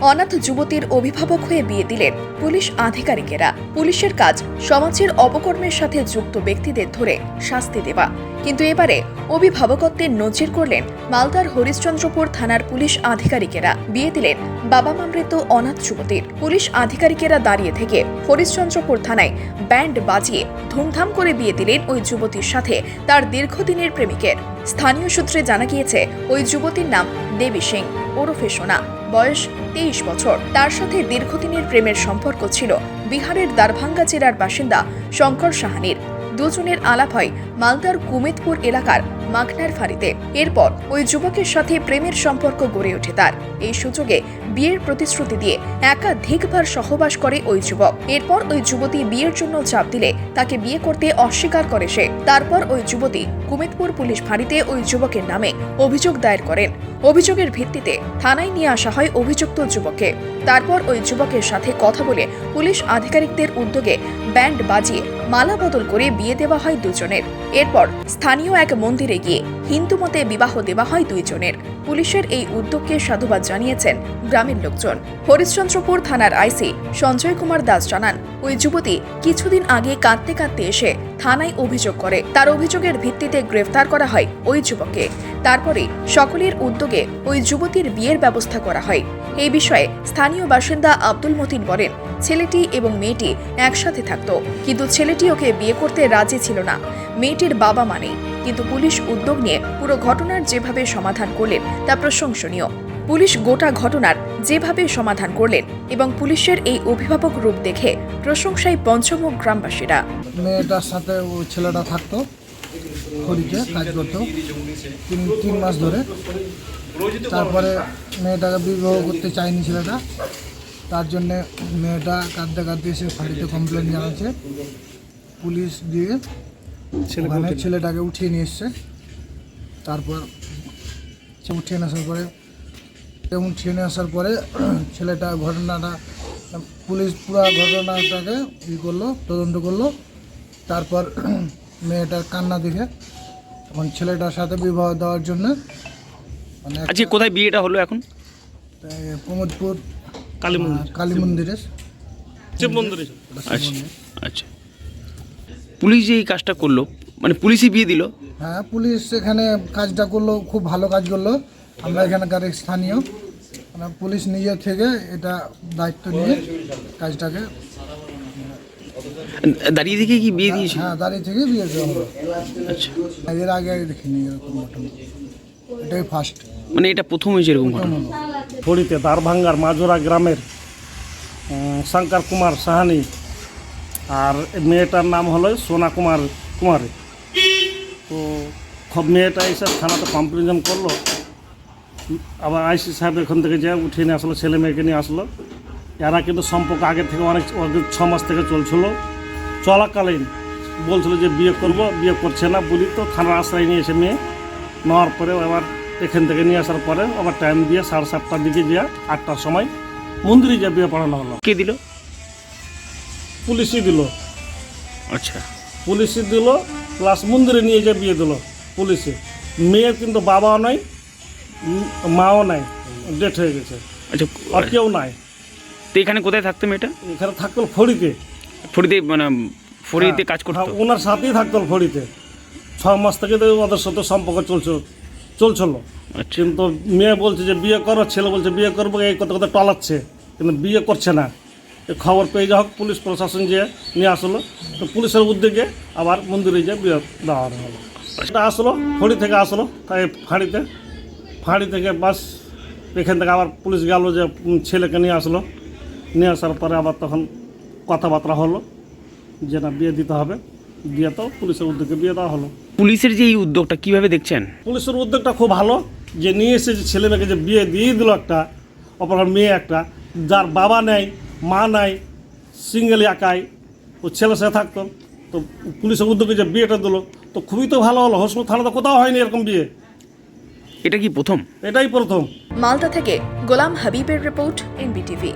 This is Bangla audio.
অনাথ যুবতীর অভিভাবক হয়ে বিয়ে দিলেন পুলিশ আধিকারিকেরা। পুলিশের কাজ সমাজের অপকর্মের সাথে যুক্ত ব্যক্তিদের ধরে শাস্তি দেওয়া। কিন্তু এবারে অভিভাবকত্বের নজির করলেন মালদার হরিশ্চন্দ্রপুর থানার পুলিশ আধিকারিকেরা। বিয়ে দিলেন বাবা মামৃত অনাথ যুবতীর। পুলিশ আধিকারিকেরা দাঁড়িয়ে থেকে হরিশ্চন্দ্রপুর থানায় ব্যান্ড বাজিয়ে ধুমধাম করে বিয়ে দিলেন ওই যুবতীর সাথে তার দীর্ঘদিনের প্রেমিকের। স্থানীয় সূত্রে জানা গিয়েছে, ওই যুবতীর নাম দেবী সিং। ওরফে সোনা। বয়স তেইশ বছর। তার সাথে দীর্ঘদিনের প্রেমের সম্পর্ক ছিল। বিহারের দারভাঙ্গা জেলার বাসিন্দা শঙ্কর সাহানির। দুজনের আলাপ হয় মালদার কুমেদপুর এলাকার মাখনার ফাঁড়িতে। এরপর ওই যুবকের সাথে প্রেমের সম্পর্ক গড়ে ওঠে তার। এই সুযোগে বিয়ের প্রতিশ্রুতি দিয়ে একাধিকবার সহবাস করে ওই যুবক। এরপর ওই যুবতী বিয়ের জন্য চাপ দিলে তাকে বিয়ে করতে অস্বীকার করে সে। তারপর ওই যুবতী কুমেদপুর পুলিশ ফাঁড়িতে ওই যুবকের নামে অভিযোগ দায়ের করেন। অভিযোগের ভিত্তিতে থানায় নিয়ে আসা হয় অভিযুক্ত যুবককে। তারপর ওই যুবকের সাথে কথা বলে পুলিশ আধিকারিকদের উদ্যোগে ব্যান্ড বাজিয়ে মালা বদল করে বিয়ে দেওয়া হয় দুজনের। এরপর স্থানীয় এক মন্দিরে গিয়ে হিন্দু মতে বিবাহ দেওয়া হয় দুইজনের। পুলিশের এই উদ্যোগকে সাধুবাদ জানিয়েছেন গ্রামের লোকজন। হরিশ্চন্দ্রপুর থানার আইসি সঞ্জয় কুমার দাস জানান, ওই যুবতী কিছুদিন আগে কাঁদতে কাঁদতে এসে থানায় অভিযোগ করে। তার অভিযোগের ভিত্তিতে গ্রেফতার করা হয় ওই যুবককে। তারপরে সকলের উদ্যোগে ওই যুবতীর বিয়ের ব্যবস্থা করা হয়। এই বিষয়ে স্থানীয় বাসিন্দা আব্দুল মতিন বলেন, ছেলেটি এবং মেয়েটি একসাথে থাকতো, কিন্তু ছেলেটি ওকে বিয়ে করতে রাজি ছিল না। মেয়েটির বাবা মানে কিন্তু পুলিশ উদ্যোগ নিয়ে পুরো ঘটনার যেভাবে সমাধান করলেন, তা প্রশংসনীয়। পুলিশ গোটা ঘটনার যেভাবে সমাধান করলেন এবং পুলিশের এই অভিভাবক রূপ দেখে প্রশংসায় পঞ্চমুখ গ্রামবাসীরা। মেয়েটার সাথে ও ছেলেটা থাকতো কাজ করতো, তিন তিন মাস ধরে। তারপরে মেয়েটাকে বিবাহ করতে চায়নি ছেলেটা। তার জন্যে মেয়েটা কাঁদতে কাঁদতে এসে ফাঁড়িতে কমপ্লেন জানাচ্ছে। পুলিশ দিয়ে ওখানে ছেলেটাকে উঠিয়ে নিয়ে এসছে। তারপর উঠিয়ে নিয়ে আসার পরে উঠিয়ে নিয়ে আসার পরে ছেলেটা ঘটনাটা পুলিশ পুরো ঘটনাটাকে ই করল তদন্ত করল। তারপর মেয়েটার কান্না দেখে তখন ছেলেটার সাথে বিবাহ দেওয়ার জন্য মানে আজকে কোথায় বিয়েটা হলো এখন? প্রমোদপুর কালী আহ, কালী মন্দিরে। শিব মন্দিরে। আচ্ছা আচ্ছা। পুলিশ যে এই কাজটা করল মানে পুলিশই বিয়ে দিল? হ্যাঁ পুলিশ এখানে কাজটা করল খুব ভালো কাজ করল। আমরা এখানকার স্থানীয়। মানে পুলিশ নিজে থেকে এটা দায়িত্ব নিয়ে কাজটাকে দাঁড়িয়ে থেকে কি বিয়ে দিয়েছে? হ্যাঁ দাঁড়িয়ে থেকে বিয়ে হলো। আচ্ছা। এর আগে আগে দেখিনি এরকম ঘটনা। এটাই ফার্স্ট মানে এটা প্রথম হয়েছে এরকম ঘটনা? ফড়িতে দারভাঙ্গার মাজোরা গ্রামের শঙ্কর কুমার সাহানি আর মেয়েটার নাম হলো সোনা কুমার কুমারী। তো খ- মেয়েটা এসে থানাতে কমপ্লেন করল। আবার আইসি সাহেব এখান থেকে যে উঠিয়ে নিয়ে আসলো, ছেলে মেয়েকে নিয়ে আসলো। এরা কিন্তু সম্পর্ক আগের থেকে অনেক ছ মাস থেকে চলছিল। চলাকালীন বলছিল যে বিয়ে করব, বিয়ে করছে না বলি তো থানার আশ্রয় নিয়েছে মেয়ে। নেওয়ার পরে আবার এখান থেকে নিয়ে আসার পরে আবার টাইম দিয়ে সাড়ে সাতটার দিকে যে আটটার সময় মন্দিরে যে বিয়ে পড়ানো হলো। কে দিল? পুলিশই দিল। আচ্ছা। পুলিশই দিল প্লাস মন্দিরে নিয়ে যে বিয়ে দিল পুলিশে। মেয়ের কিন্তু বাবাও নাই মাও নাই ডেট হয়ে গেছে। আচ্ছা আর কেউ নাই। তো এখানে কোথায় থাকতো মেয়েটা? এখানে থাকতো ফড়িতে। ফরিদে মানে ফড়িতে কাজ করতো? হ্যাঁ, ওনার সাথেই থাকতো ফড়িতে। ছ মাস থেকে তো ওদের সাথে সম্পর্ক চলছে চলছিল। আচ্ছা। কিন্তু মেয়ে বলছে যে বিয়ে করো ছেলে বলছে বিয়ে করব এই কথা কথা টলাচ্ছে। কিন্তু বিয়ে করছে না। খবর পেয়ে যা হোক পুলিশ প্রশাসন যে নিয়ে আসলো তো পুলিশের উদ্যোগে আবার মন্দিরে যে বিয়ে দেওয়া হলো। এটা আসলো ফড়ি থেকে আসলো তাই ফাঁড়িতে ফাঁড়ি থেকে বাস এখান থেকে আবার পুলিশ গেল যে ছেলেকে নিয়ে আসলো। নিয়ে আসার পরে আবার তখন কথাবার্তা হলো যে না বিয়ে দিতে হবে। দিয়ে তো পুলিশের উদ্যোগে বিয়ে দেওয়া হলো। পুলিশের যে এই উদ্যোগটা কীভাবে দেখছেন? পুলিশের উদ্যোগটা খুব ভালো যে নিয়ে এসে যে ছেলে মেয়েকে যে বিয়ে দিয়ে দিল একটা অপর মেয়ে একটা যার বাবা নেই মা নাই সিঙ্গেল একাই ও ছেলে সাথে থাকতো তো পুলিশের উদ্যোগে যে বিয়েটা দিল তো খুবই তো ভালো হলো। হোসমুখ থানাতে কোথাও হয়নি এরকম বিয়ে। এটা কি প্রথম? এটাই প্রথম। মালদা থেকে গোলাম হাবিবের রিপোর্ট এনবিটিভি।